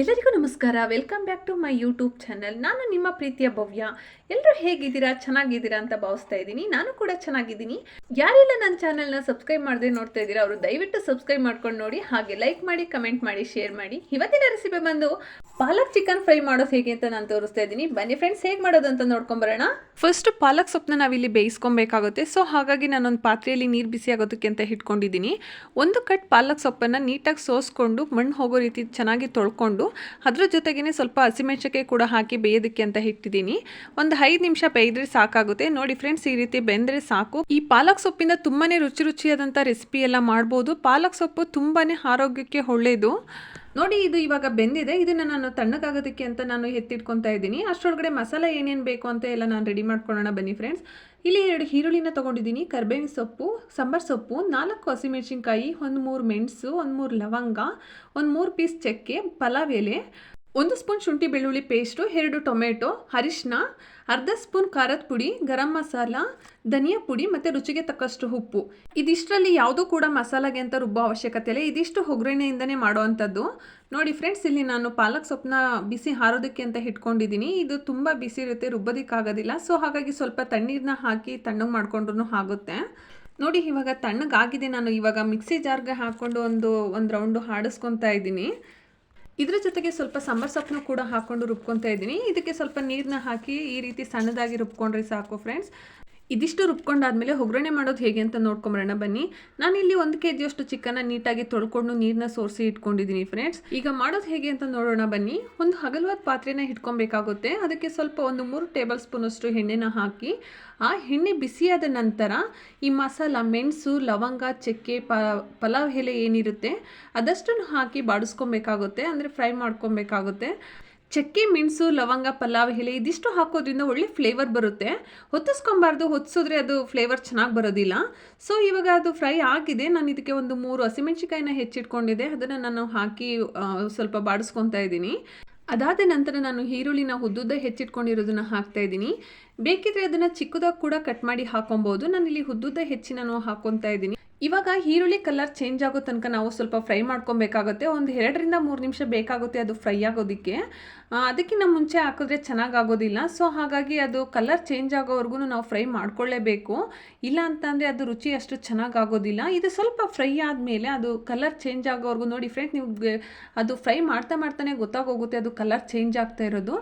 ಎಲ್ಲರಿಗೂ ನಮಸ್ಕಾರ. Welcome back to my YouTube channel ನಾನು ನಿಮ್ಮ ಪ್ರೀತಿಯ ಭವ್ಯ. ಎಲ್ಲರೂ ಹೇಗಿದ್ದೀರಾ? ಚೆನ್ನಾಗಿದ್ದೀರಾ ಅಂತ ಭಾವಿಸ್ತಾ ಇದ್ದೀನಿ. ನಾನು ಕೂಡ ಚೆನ್ನಾಗಿದ್ದೀನಿ. ಯಾರೆಲ್ಲ ನನ್ನ ಚಾನಲ್ನ ಸಬ್ಸ್ಕ್ರೈಬ್ ಮಾಡದೆ ನೋಡ್ತಾ ಇದ್ದೀರಾ, ಅವರು ದಯವಿಟ್ಟು ಸಬ್ಸ್ಕ್ರೈಬ್ ಮಾಡ್ಕೊಂಡು ನೋಡಿ. ಹಾಗೆ ಲೈಕ್ ಮಾಡಿ ಕಮೆಂಟ್ ಮಾಡಿ ಶೇರ್ ಮಾಡಿ. ಇವತ್ತಿನ ರೆಸಿಪಿ ಬಂದು ಪಾಲಕ್ ಚಿಕನ್ ಫ್ರೈ ಮಾಡೋದು ಹೇಗೆ ಅಂತ ನಾನು ತೋರಿಸ್ತಾ ಇದ್ದೀನಿ. ಬನ್ನಿ ಫ್ರೆಂಡ್ಸ್ ಹೇಗೆ ಮಾಡೋದು ಅಂತ ನೋಡ್ಕೊಂಬರೋಣ ಫಸ್ಟ್ ಪಾಲಕ್ ಸೊಪ್ಪನ್ನ ನಾವಿಲ್ಲಿ ಬೇಯಿಸ್ಕೊಬೇಕಾಗುತ್ತೆ. ಸೊ ಹಾಗಾಗಿ ನಾನೊಂದು ಪಾತ್ರೆಯಲ್ಲಿ ನೀರು ಬಿಸಿ ಆಗೋದಕ್ಕೆ ಅಂತ ಇಟ್ಕೊಂಡಿದ್ದೀನಿ ಒಂದು ಕಟ್ ಪಾಲಕ್ ಸೊಪ್ಪನ್ನು ನೀಟಾಗಿ ಸೋಸ್ಕೊಂಡು, ಮಣ್ಣು ಹೋಗೋ ರೀತಿ ಚೆನ್ನಾಗಿ ತೊಳ್ಕೊಂಡು, ಅದ್ರ ಜೊತೆಗೇ ಸ್ವಲ್ಪ ಹಸಿಮೆಣಸಕ್ಕೆ ಕೂಡ ಹಾಕಿ ಬೇಯೋದಕ್ಕೆ ಅಂತ ಇಟ್ಟಿದ್ದೀನಿ. ಒಂದು ಐದು ನಿಮಿಷ ಬೇಯಿದ್ರೆ ಸಾಕಾಗುತ್ತೆ. ನೋಡಿ ಫ್ರೆಂಡ್ಸ್ ಈ ರೀತಿ ಬೆಂದರೆ ಸಾಕು. ಈ ಪಾಲಕ್ ಸೊಪ್ಪಿಂದ ತುಂಬಾ ರುಚಿ ರುಚಿಯಾದಂಥ ರೆಸಿಪಿ ಎಲ್ಲ ಮಾಡ್ಬೋದು. ಪಾಲಕ್ ಸೊಪ್ಪು ತುಂಬಾ ಆರೋಗ್ಯಕ್ಕೆ ಒಳ್ಳೆಯದು ನೋಡಿ, ಇದು ಇವಾಗ ಬೆಂದಿದೆ. ಇದನ್ನು ನಾನು ತಣ್ಣಗಾಗೋದಕ್ಕೆ ಅಂತ ನಾನು ಎತ್ತಿಟ್ಕೊತಾ ಇದ್ದೀನಿ. ಅಷ್ಟರೊಳಗಡೆ ಮಸಾಲೆ ಏನೇನು ಬೇಕು ಅಂತ ಎಲ್ಲ ನಾನು ರೆಡಿ ಮಾಡ್ಕೊಳ್ಳೋಣ ಬನ್ನಿ ಫ್ರೆಂಡ್ಸ್ ಇಲ್ಲಿ ಎರಡು ಈರುಳ್ಳಿನ ತೊಗೊಂಡಿದ್ದೀನಿ. ಕರ್ಬೇವಿನ ಸೊಪ್ಪು, ಸಾಂಬಾರು ಸೊಪ್ಪು, ನಾಲ್ಕು ಹಸಿಮೆಣಸಿನ್ಕಾಯಿ, ಒಂದು ಮೂರು ಮೆಣಸು, ಒಂದು ಮೂರು ಲವಂಗ, ಒಂದು ಮೂರು ಪೀಸ್ ಚಕ್ಕೆ, ಪಲಾವ್ ಎಲೆ. ಒಂದು ಸ್ಪೂನ್ ಶುಂಠಿ ಬೆಳ್ಳುಳ್ಳಿ ಪೇಸ್ಟು, ಎರಡು ಟೊಮೆಟೊ ಅರಿಶಿನ ಅರ್ಧ ಸ್ಪೂನ್ ಖಾರದ ಪುಡಿ, ಗರಂ ಮಸಾಲ, ಧನಿಯಾ ಪುಡಿ ಮತ್ತು ರುಚಿಗೆ ತಕ್ಕಷ್ಟು ಉಪ್ಪು. ಇದಿಷ್ಟರಲ್ಲಿ ಯಾವುದೂ ಕೂಡ ಮಸಾಲೆಗೆ ಅಂತ ರುಬ್ಬೋ ಅವಶ್ಯಕತೆ ಇಲ್ಲ. ಇದಿಷ್ಟು ಒಗ್ಗರಣೆಯಿಂದನೇ ಮಾಡೋವಂಥದ್ದು. ನೋಡಿ ಫ್ರೆಂಡ್ಸ್, ಇಲ್ಲಿ ನಾನು ಪಾಲಕ್ ಸೊಪ್ಪನ್ನ ಬಿಸಿ ಹಾರೋದಕ್ಕೆ ಅಂತ ಇಟ್ಕೊಂಡಿದ್ದೀನಿ ಇದು ತುಂಬ ಬಿಸಿ ಇರುತ್ತೆ, ರುಬ್ಬೋದಕ್ಕಾಗೋದಿಲ್ಲ. ಸೊ, ಹಾಗಾಗಿ ಸ್ವಲ್ಪ ತಣ್ಣೀರನ್ನ ಹಾಕಿ ತಣ್ಣಗೆ ಮಾಡಿಕೊಂಡ್ರೂ ಆಗುತ್ತೆ. ನೋಡಿ, ಇವಾಗ ತಣ್ಣಗಾಗಿದೆ. ನಾನು ಇವಾಗ ಮಿಕ್ಸಿ ಜಾರ್ಗೆ ಹಾಕ್ಕೊಂಡು ಒಂದು ಒಂದು ರೌಂಡು ಹಾಡಿಸ್ಕೊತಾ ಇದ್ದೀನಿ. ಇದ್ರ ಜೊತೆಗೆ ಸ್ವಲ್ಪ ಸಂಬರ್ ಸೊಪ್ಪನ್ನು ಕೂಡ ಹಾಕೊಂಡು ರುಬ್ಕೊತಾ ಇದ್ದೀನಿ. ಇದಕ್ಕೆ ಸ್ವಲ್ಪ ನೀರನ್ನ ಹಾಕಿ ಈ ರೀತಿ ಸಣ್ಣದಾಗಿ ರುಬ್ಕೊಂಡ್ರೆ ಸಾಕು ಫ್ರೆಂಡ್ಸ್ ಇದಿಷ್ಟು ರುಬ್ಕೊಂಡಾದ್ಮೇಲೆ ಒಗ್ಗರಣೆ ಮಾಡೋದು ಹೇಗೆ ಅಂತ ನೋಡ್ಕೊಂಬರೋಣ ಬನ್ನಿ. ನಾನಿಲ್ಲಿ ಒಂದು ಕೆ ಜಿಯಷ್ಟು ಚಿಕನ್ನ ನೀಟಾಗಿ ತೊಳ್ಕೊಂಡು ನೀರನ್ನ ಸೋರಿಸಿ ಇಟ್ಕೊಂಡಿದ್ದೀನಿ ಫ್ರೆಂಡ್ಸ್ ಈಗ ಮಾಡೋದು ಹೇಗೆ ಅಂತ ನೋಡೋಣ ಬನ್ನಿ. ಒಂದು ಹಗಲವಾದ ಪಾತ್ರೆನ ಇಟ್ಕೊಬೇಕಾಗುತ್ತೆ ಅದಕ್ಕೆ ಸ್ವಲ್ಪ ಒಂದು ಮೂರು ಟೇಬಲ್ ಸ್ಪೂನಷ್ಟು ಎಣ್ಣೆನ ಹಾಕಿ, ಆ ಎಣ್ಣೆ ಬಿಸಿಯಾದ ನಂತರ ಈ ಮಸಾಲ, ಮೆಣಸು, ಲವಂಗ, ಚಕ್ಕೆ, ಪ, ಪಲಾವ್ ಎಲೆ ಏನಿರುತ್ತೆ ಅದಷ್ಟನ್ನು ಹಾಕಿ ಬಾಡಿಸ್ಕೊಬೇಕಾಗುತ್ತೆ. ಅಂದರೆ ಫ್ರೈ ಮಾಡ್ಕೊಬೇಕಾಗುತ್ತೆ. ಚಕ್ಕೆ, ಮೆಣಸು, ಲವಂಗ, ಪಲಾವ್, ಎಲೆ ಇದಿಷ್ಟು ಹಾಕೋದ್ರಿಂದ ಒಳ್ಳೆ ಫ್ಲೇವರ್ ಬರುತ್ತೆ. ಹೊತ್ತಿಸ್ಕೊಬಾರ್ದು ಹೊತ್ತಿಸಿದ್ರೆ ಅದು ಫ್ಲೇವರ್ ಚೆನ್ನಾಗಿ ಬರೋದಿಲ್ಲ. ಸೊ ಇವಾಗ ಅದು ಫ್ರೈ ಆಗಿದೆ. ನಾನು ಇದಕ್ಕೆ ಒಂದು ಮೂರು ಹಸಿಮೆಣ್ಸಿಕಾಯಿನ ಹೆಚ್ಚಿಟ್ಕೊಂಡಿದ್ದೆ. ಅದನ್ನು ನಾನು ಹಾಕಿ ಸ್ವಲ್ಪ ಬಾಡಿಸ್ಕೊತಾ ಇದ್ದೀನಿ. ಅದಾದ ನಂತರ ನಾನು ಈರುಳ್ಳಿನ ಉದ್ದುದ್ದ ಹೆಚ್ಚಿಟ್ಕೊಂಡಿರೋದನ್ನ ಹಾಕ್ತಾ ಇದ್ದೀನಿ. ಬೇಕಿದ್ರೆ ಅದನ್ನು ಚಿಕ್ಕದಾಗಿ ಕೂಡ ಕಟ್ ಮಾಡಿ ಹಾಕೊಬೋದು. ನಾನು ಇಲ್ಲಿ ಉದ್ದುದ್ದ ಹೆಚ್ಚಿ ನಾನು ಹಾಕೊತಾ ಇದ್ದೀನಿ. ಇವಾಗ ಈರುಳ್ಳಿ ಕಲರ್ ಚೇಂಜ್ ಆಗೋ ತನಕ ನಾವು ಸ್ವಲ್ಪ ಫ್ರೈ ಮಾಡ್ಕೊಬೇಕಾಗುತ್ತೆ. ಒಂದು ಎರಡರಿಂದ ಮೂರು ನಿಮಿಷ ಬೇಕಾಗುತ್ತೆ ಅದು ಫ್ರೈ ಆಗೋದಕ್ಕೆ. ಅದಕ್ಕಿಂತ ಮುಂಚೆ ಹಾಕಿದ್ರೆ ಚೆನ್ನಾಗಿ ಆಗೋದಿಲ್ಲ ಸೊ ಹಾಗಾಗಿ ಅದು ಕಲರ್ ಚೇಂಜ್ ಆಗೋವರೆಗೂ ನಾವು ಫ್ರೈ ಮಾಡ್ಕೊಳ್ಳೇಬೇಕು ಇಲ್ಲ ಅಂತಂದರೆ ಅದು ರುಚಿ ಅಷ್ಟು ಚೆನ್ನಾಗಿ ಆಗೋದಿಲ್ಲ ಇದು ಸ್ವಲ್ಪ ಫ್ರೈ ಆದಮೇಲೆ ಅದು ಕಲರ್ ಚೇಂಜ್ ಆಗೋವರೆಗೂ ನೋಡಿ ಫ್ರೆಂಡ್ ನಿಮಗೆ ಅದು ಫ್ರೈ ಮಾಡ್ತಾ ಮಾಡ್ತಾನೆ ಗೊತ್ತಾಗೋಗುತ್ತೆ ಅದು ಕಲರ್ ಚೇಂಜ್ ಆಗ್ತಾ ಇರೋದು.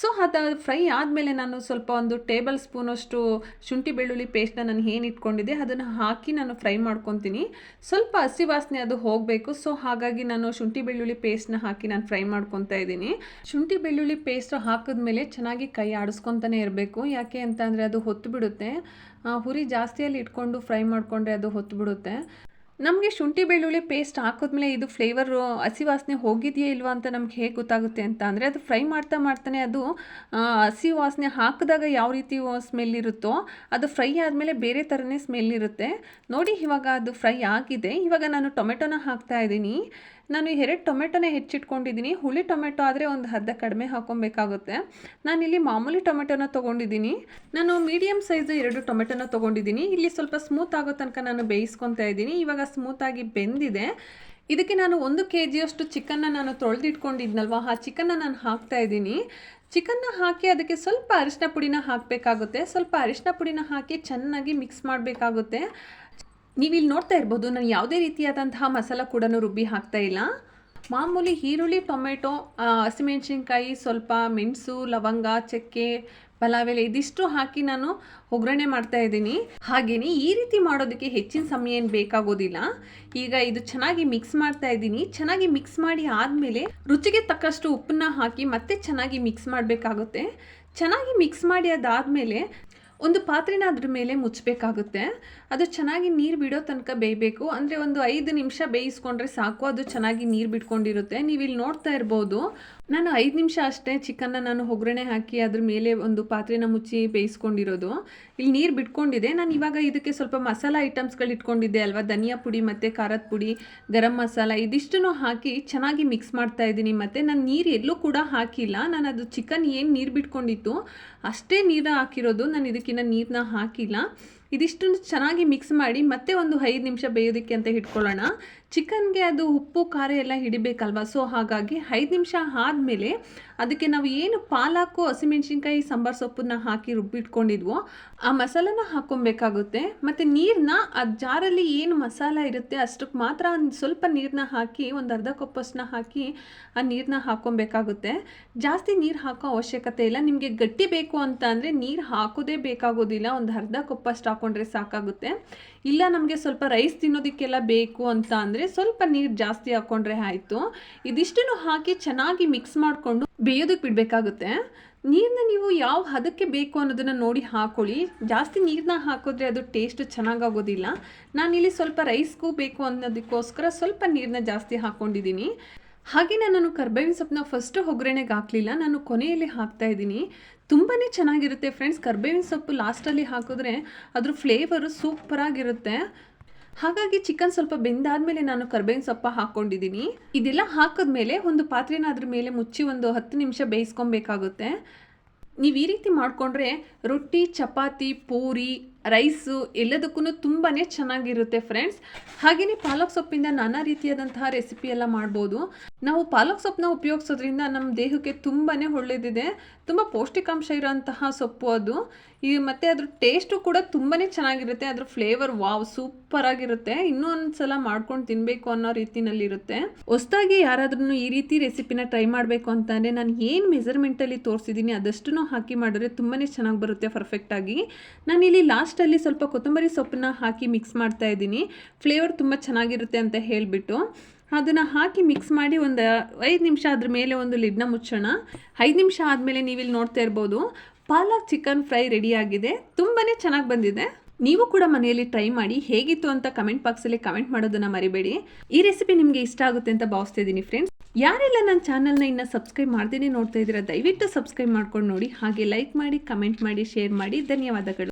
ಸೊ ಅದು ಫ್ರೈ ಆದಮೇಲೆ ನಾನು ಸ್ವಲ್ಪ ಒಂದು ಟೇಬಲ್ ಸ್ಪೂನಷ್ಟು ಶುಂಠಿ ಬೆಳ್ಳುಳ್ಳಿ ಪೇಸ್ಟ್ನ ನಾನು ಏನು ಇಟ್ಕೊಂಡಿದ್ದೆ, ಅದನ್ನು ಹಾಕಿ ನಾನು ಫ್ರೈ ಮಾಡ್ಕೊತೀನಿ. ಸ್ವಲ್ಪ ಹಸಿ ವಾಸನೆ ಅದು ಹೋಗಬೇಕು. ಸೊ ಹಾಗಾಗಿ ನಾನು ಶುಂಠಿ ಬೆಳ್ಳುಳ್ಳಿ ಪೇಸ್ಟ್ನ ಹಾಕಿ ನಾನು ಫ್ರೈ ಮಾಡ್ಕೊತಾ ಇದ್ದೀನಿ. ಶುಂಠಿ ಬೆಳ್ಳುಳ್ಳಿ ಪೇಸ್ಟ್ ಹಾಕಿದ್ಮೇಲೆ ಚೆನ್ನಾಗಿ ಕೈ ಆಡಿಸ್ಕೊತಾನೆ ಇರಬೇಕು. ಯಾಕೆ ಅಂತ ಅಂದರೆ ಅದು ಹೊತ್ತು ಬಿಡುತ್ತೆ ಹುರಿ ಜಾಸ್ತಿಯಲ್ಲಿ ಇಟ್ಕೊಂಡು ಫ್ರೈ ಮಾಡಿಕೊಂಡ್ರೆ ಅದು ಹೊತ್ತು ಬಿಡುತ್ತೆ ನಮಗೆ ಶುಂಠಿ ಬೆಳ್ಳುಳ್ಳಿ ಪೇಸ್ಟ್ ಹಾಕಿದ್ಮೇಲೆ ಇದು ಫ್ಲೇವರ್ ಹಸಿ ವಾಸನೆ ಹೋಗಿದೆಯಾ ಇಲ್ವಾ ಅಂತ ನಮ್ಗೆ ಹೇಗೆ ಗೊತ್ತಾಗುತ್ತೆ ಅಂತ ಅಂದರೆ ಅದು ಫ್ರೈ ಮಾಡ್ತಾ ಮಾಡ್ತಾನೆ ಅದು ಹಸಿ ವಾಸನೆ ಹಾಕಿದಾಗ ಯಾವ ರೀತಿ ಸ್ಮೆಲ್ ಇರುತ್ತೋ ಅದು ಫ್ರೈ ಆದಮೇಲೆ ಬೇರೆ ಥರನೇ ಸ್ಮೆಲ್ ಇರುತ್ತೆ. ನೋಡಿ ಇವಾಗ ಅದು ಫ್ರೈ ಆಗಿದೆ. ಇವಾಗ ನಾನು ಟೊಮೆಟೊನ ಹಾಕ್ತಾ ಇದ್ದೀನಿ. ನಾನು ಎರಡು ಟೊಮೆಟೊನೇ ಹೆಚ್ಚಿಟ್ಕೊಂಡಿದ್ದೀನಿ. ಹುಳಿ ಟೊಮೆಟೊ ಆದರೆ ಒಂದು ಅರ್ಧ ಕಡಿಮೆ ಹಾಕೊಬೇಕಾಗುತ್ತೆ. ನಾನಿಲ್ಲಿ ಮಾಮೂಲಿ ಟೊಮೆಟೊನ ತೊಗೊಂಡಿದ್ದೀನಿ. ನಾನು ಮೀಡಿಯಮ್ ಸೈಜು ಎರಡು ಟೊಮೆಟೊನ ತೊಗೊಂಡಿದ್ದೀನಿ. ಇಲ್ಲಿ ಸ್ವಲ್ಪ ಸ್ಮೂತ್ ಆಗೋ ತನಕ ನಾನು ಬೇಯಿಸ್ಕೊತಾ ಇದ್ದೀನಿ. ಇವಾಗ ಸ್ಮೂತಾಗಿ ಬೆಂದಿದೆ. ಇದಕ್ಕೆ ನಾನು ಒಂದು ಕೆ ಜಿಯಷ್ಟು ಚಿಕನ್ನ ನಾನು ತೊಳೆದಿಟ್ಕೊಂಡಿದ್ನಲ್ವ? ಆ ಚಿಕನ್ನ ನಾನು ಹಾಕ್ತಾ ಇದ್ದೀನಿ. ಚಿಕನ್ನ ಹಾಕಿ ಅದಕ್ಕೆ ಸ್ವಲ್ಪ ಅರಿಶಿನ ಪುಡಿನ ಹಾಕಬೇಕಾಗುತ್ತೆ. ಸ್ವಲ್ಪ ಅರಿಶಿನ ಪುಡಿನ ಹಾಕಿ ಚೆನ್ನಾಗಿ ಮಿಕ್ಸ್ ಮಾಡಬೇಕಾಗುತ್ತೆ. ನೀವು ನೋಡ್ತಾ ಇರ್ಬೋದು, ನಾನು ಯಾವುದೇ ರೀತಿಯಾದಂತಹ ಮಸಾಲ ಕೂಡ ರುಬ್ಬಿ ಹಾಕ್ತಾ ಇಲ್ಲ. ಮಾಮೂಲಿ ಈರುಳ್ಳಿ, ಟೊಮೆಟೊ ಹಸಿಮೆಣ್ಸಿನ್ಕಾಯಿ ಹಸಿಮೆಣಸಿನ್ಕಾಯಿ, ಸ್ವಲ್ಪ ಮೆಣಸು, ಲವಂಗ, ಚಕ್ಕೆ ಪಲಾವೆಲೆ ಇದಿಷ್ಟು ಹಾಕಿ ನಾನು ಒಗ್ಗರಣೆ ಮಾಡ್ತಾ ಇದ್ದೀನಿ. ಹಾಗೆಯೇ ಈ ರೀತಿ ಮಾಡೋದಕ್ಕೆ ಹೆಚ್ಚಿನ ಸಮಯ ಏನು ಬೇಕಾಗೋದಿಲ್ಲ. ಈಗ ಇದು ಚೆನ್ನಾಗಿ ಮಿಕ್ಸ್ ಮಾಡ್ತಾ ಇದ್ದೀನಿ. ಚೆನ್ನಾಗಿ ಮಿಕ್ಸ್ ಮಾಡಿ ಆದಮೇಲೆ ರುಚಿಗೆ ತಕ್ಕಷ್ಟು ಉಪ್ಪನ್ನ ಹಾಕಿ ಮತ್ತೆ ಚೆನ್ನಾಗಿ ಮಿಕ್ಸ್ ಮಾಡಬೇಕಾಗುತ್ತೆ. ಚೆನ್ನಾಗಿ ಮಿಕ್ಸ್ ಮಾಡಿ ಅದಾದಮೇಲೆ ಒಂದು ಪಾತ್ರೆನ ಅದ್ರ ಮೇಲೆ ಮುಚ್ಚಬೇಕಾಗುತ್ತೆ. ಅದು ಚೆನ್ನಾಗಿ ನೀರು ಬಿಡೋ ತನಕ ಬೇಯಬೇಕು. ಅಂದರೆ ಒಂದು ಐದು ನಿಮಿಷ ಬೇಯಿಸ್ಕೊಂಡ್ರೆ ಸಾಕು. ಅದು ಚೆನ್ನಾಗಿ ನೀರು ಬಿಟ್ಕೊಂಡಿರುತ್ತೆ. ನೀವು ಇಲ್ಲಿ ನೋಡ್ತಾ ಇರ್ಬೋದು. ನಾನು ಐದು ನಿಮಿಷ ಅಷ್ಟೇ ಚಿಕನ್ನ ನಾನು ಒಗ್ಗರಣೆ ಹಾಕಿ ಅದ್ರ ಮೇಲೆ ಒಂದು ಪಾತ್ರೆನ ಮುಚ್ಚಿ ಬೇಯಿಸ್ಕೊಂಡಿರೋದು. ಇಲ್ಲಿ ನೀರು ಬಿಟ್ಕೊಂಡಿದೆ. ನಾನು ಇವಾಗ ಇದಕ್ಕೆ ಸ್ವಲ್ಪ ಮಸಾಲ ಐಟಮ್ಸ್ಗಳು ಇಟ್ಕೊಂಡಿದ್ದೆ ಅಲ್ವಾ? ಧನಿಯಾ ಪುಡಿ ಮತ್ತು ಖಾರದ ಪುಡಿ, ಗರಂ ಮಸಾಲ ಇದಿಷ್ಟನ್ನು ಹಾಕಿ ಚೆನ್ನಾಗಿ ಮಿಕ್ಸ್ ಮಾಡ್ತಾ ಇದ್ದೀನಿ. ಮತ್ತು ನಾನು ನೀರು ಎಲ್ಲೂ ಕೂಡ ಹಾಕಿಲ್ಲ. ನಾನು ಅದು ಚಿಕನ್ ಏನು ನೀರು ಬಿಟ್ಕೊಂಡಿತ್ತು ಅಷ್ಟೇ ನೀರು ಹಾಕಿರೋದು. ನಾನು ಇದಕ್ಕಿಂತ ನೀರನ್ನ ಹಾಕಿಲ್ಲ. ಇದಿಷ್ಟನ್ನು ಚೆನ್ನಾಗಿ ಮಿಕ್ಸ್ ಮಾಡಿ ಮತ್ತೆ ಒಂದು ಐದು ನಿಮಿಷ ಬೇಯೋದಕ್ಕೆ ಅಂತ ಇಟ್ಕೊಳ್ಳೋಣ. ಚಿಕನ್ಗೆ ಅದು ಉಪ್ಪು, ಖಾರ ಎಲ್ಲ ಹಿಡಿಬೇಕಲ್ವ? ಸೊ ಹಾಗಾಗಿ ಐದು ನಿಮಿಷ ಆದಮೇಲೆ ಅದಕ್ಕೆ ನಾವು ಏನು ಪಾಲಾಕು, ಹಸಿಮೆಣ್ಸಿನ್ಕಾಯಿ, ಸಾಂಬಾರು ಸೊಪ್ಪನ್ನ ಹಾಕಿ ರುಬ್ಬಿಟ್ಕೊಂಡಿದ್ವೋ, ಆ ಮಸಾಲನ ಹಾಕೊಬೇಕಾಗುತ್ತೆ ಮತ್ತು ನೀರನ್ನ ಆ ಜಾರಲ್ಲಿ ಏನು ಮಸಾಲ ಇರುತ್ತೆ, ಅಷ್ಟಕ್ಕೆ ಮಾತ್ರ ಒಂದು ಸ್ವಲ್ಪ ನೀರನ್ನ ಹಾಕಿ, ಒಂದು ಅರ್ಧ ಕಪ್ಪಷ್ಟನ್ನ ಹಾಕಿ ಆ ನೀರನ್ನ ಹಾಕೊಬೇಕಾಗುತ್ತೆ ಜಾಸ್ತಿ ನೀರು ಹಾಕೋ ಅವಶ್ಯಕತೆ ಇಲ್ಲ. ನಿಮಗೆ ಗಟ್ಟಿ ಬೇಕು ಅಂತ ಅಂದರೆ ನೀರು ಹಾಕೋದೇ ಬೇಕಾಗೋದಿಲ್ಲ. ಒಂದು ಅರ್ಧ ಕಪ್ಪಷ್ಟು ಹಾಕೊಂಡ್ರೆ ಸಾಕಾಗುತ್ತೆ. ಇಲ್ಲ ನಮಗೆ ಸ್ವಲ್ಪ ರೈಸ್ ತಿನ್ನೋದಕ್ಕೆಲ್ಲ ಬೇಕು ಅಂತ ಸ್ವಲ್ಪ ನೀರು ಜಾಸ್ತಿ ಹಾಕ್ಕೊಂಡ್ರೆ ಆಯಿತು. ಇದಿಷ್ಟನ್ನು ಹಾಕಿ ಚೆನ್ನಾಗಿ ಮಿಕ್ಸ್ ಮಾಡಿಕೊಂಡು ಬೇಯೋದಕ್ಕೆ ಬಿಡಬೇಕಾಗುತ್ತೆ. ನೀರನ್ನ ನೀವು ಯಾವ ಹದಕ್ಕೆ ಬೇಕು ಅನ್ನೋದನ್ನು ನೋಡಿ ಹಾಕೊಳ್ಳಿ. ಜಾಸ್ತಿ ನೀರನ್ನ ಹಾಕಿದ್ರೆ ಅದು ಟೇಸ್ಟ್ ಚೆನ್ನಾಗಾಗೋದಿಲ್ಲ. ನಾನಿಲ್ಲಿ ಸ್ವಲ್ಪ ರೈಸ್ಗೂ ಬೇಕು ಅನ್ನೋದಕ್ಕೋಸ್ಕರ ಸ್ವಲ್ಪ ನೀರನ್ನ ಜಾಸ್ತಿ ಹಾಕ್ಕೊಂಡಿದ್ದೀನಿ ಹಾಗೆ ನಾನು ಕರ್ಬೇವಿನ ಸೊಪ್ಪನ್ನ ಫಸ್ಟ್ ಒಗ್ಗರಣೆಗೆ ಹಾಕಲಿಲ್ಲ. ನಾನು ಕೊನೆಯಲ್ಲಿ ಹಾಕ್ತಾ ಇದ್ದೀನಿ. ತುಂಬಾ ಚೆನ್ನಾಗಿರುತ್ತೆ ಫ್ರೆಂಡ್ಸ್ ಕರ್ಬೇವಿನ ಸೊಪ್ಪು ಲಾಸ್ಟಲ್ಲಿ ಹಾಕಿದ್ರೆ ಅದ್ರ ಫ್ಲೇವರು ಸೂಪರಾಗಿರುತ್ತೆ. ಹಾಗಾಗಿ ಚಿಕನ್ ಸ್ವಲ್ಪ ಬೆಂದಾದ್ಮೇಲೆ ನಾನು ಕರ್ಬೇವಿನ ಸೊಪ್ಪ ಹಾಕೊಂಡಿದ್ದೀನಿ ಇದೆಲ್ಲ ಹಾಕಿದ್ಮೇಲೆ ಒಂದು ಪಾತ್ರೆನ ಅದ್ರ ಮೇಲೆ ಮುಚ್ಚಿ ಒಂದು ಹತ್ತು ನಿಮಿಷ ಬೇಯಿಸ್ಕೊಬೇಕಾಗುತ್ತೆ. ನೀವು ಈ ರೀತಿ ಮಾಡಿಕೊಂಡ್ರೆ ರೊಟ್ಟಿ, ಚಪಾತಿ, ಪೂರಿ ರೈಸು ಎಲ್ಲದಕ್ಕೂ ತುಂಬಾ ಚೆನ್ನಾಗಿರುತ್ತೆ ಫ್ರೆಂಡ್ಸ್ ಹಾಗೆಯೇ ಪಾಲಕ್ ಸೊಪ್ಪಿಂದ ನಾನಾ ರೀತಿಯಾದಂತಹ ರೆಸಿಪಿ ಎಲ್ಲ ಮಾಡ್ಬೋದು. ನಾವು ಪಾಲಕ್ ಸೊಪ್ಪನ್ನ ಉಪಯೋಗಿಸೋದ್ರಿಂದ ನಮ್ಮ ದೇಹಕ್ಕೆ ತುಂಬಾ ಒಳ್ಳೆಯದಿದೆ ತುಂಬ ಪೌಷ್ಟಿಕಾಂಶ ಇರೋಂತಹ ಸೊಪ್ಪು ಅದು. ಈ ಮತ್ತು ಅದ್ರ ಟೇಸ್ಟು ಕೂಡ ತುಂಬಾ ಚೆನ್ನಾಗಿರುತ್ತೆ. ಅದ್ರ ಫ್ಲೇವರ್ ವಾವ್ ಸೂಪರ್ ಆಗಿರುತ್ತೆ. ಇನ್ನೂ ಒಂದು ಸಲ ಮಾಡ್ಕೊಂಡು ತಿನ್ನಬೇಕು ಅನ್ನೋ ರೀತಿನಲ್ಲಿರುತ್ತೆ. ಹೊಸದಾಗಿ ಯಾರಾದ್ರೂ ಈ ರೀತಿ ರೆಸಿಪಿನ ಟ್ರೈ ಮಾಡಬೇಕು ಅಂತಂದರೆ ನಾನು ಏನು ಮೆಸರ್ಮೆಂಟಲ್ಲಿ ತೋರಿಸಿದ್ದೀನಿ ಅದಷ್ಟು ಹಾಕಿ ಮಾಡಿದ್ರೆ ತುಂಬಾ ಚೆನ್ನಾಗಿ ಬರುತ್ತೆ ಪರ್ಫೆಕ್ಟಾಗಿ ನಾನಿಲ್ಲಿ ಲಾಸ್ಟಲ್ಲಿ ಸ್ವಲ್ಪ ಕೊತ್ತಂಬರಿ ಸೊಪ್ಪನ್ನ ಹಾಕಿ ಮಿಕ್ಸ್ ಮಾಡ್ತಾ ಇದ್ದೀನಿ. ಫ್ಲೇವರ್ ತುಂಬ ಚೆನ್ನಾಗಿರುತ್ತೆ ಅಂತ ಹೇಳಿಬಿಟ್ಟು ಅದನ್ನು ಹಾಕಿ ಮಿಕ್ಸ್ ಮಾಡಿ ಒಂದು ಐದು ನಿಮಿಷ ಅದ್ರ ಮೇಲೆ ಒಂದು ಲಿಡ್ನ ಮುಚ್ಚೋಣ. ಐದು ನಿಮಿಷ ಆದಮೇಲೆ ನೀವಿಲ್ಲಿ ನೋಡ್ತಾ ಇರ್ಬೋದು, ಪಾಲಕ್ ಚಿಕನ್ ಫ್ರೈ ರೆಡಿಯಾಗಿದೆ ತುಂಬಾ ಚೆನ್ನಾಗಿ ಬಂದಿದೆ. ನೀವು ಕೂಡ ಮನೆಯಲ್ಲಿ ಟ್ರೈ ಮಾಡಿ ಹೇಗಿತ್ತು ಅಂತ ಕಮೆಂಟ್ ಬಾಕ್ಸಲ್ಲಿ ಕಮೆಂಟ್ ಮಾಡೋದನ್ನ ಮರಿಬೇಡಿ. ಈ ರೆಸಿಪಿ ನಿಮಗೆ ಇಷ್ಟ ಆಗುತ್ತೆ ಅಂತ ಭಾವಿಸ್ತಾ ಇದ್ದೀನಿ ಫ್ರೆಂಡ್ಸ್. ಯಾರೆಲ್ಲ ನನ್ನ ಚಾನಲ್ನ ಇನ್ನು ಸಬ್ಸ್ಕ್ರೈಬ್ ಮಾಡ್ತೀನಿ ನೋಡ್ತಾ ಇದ್ದೀರಾ, ದಯವಿಟ್ಟು ಸಬ್ಸ್ಕ್ರೈಬ್ ಮಾಡ್ಕೊಂಡು ನೋಡಿ. ಹಾಗೆ ಲೈಕ್ ಮಾಡಿ, ಕಮೆಂಟ್ ಮಾಡಿ, ಶೇರ್ ಮಾಡಿ. ಧನ್ಯವಾದಗಳು.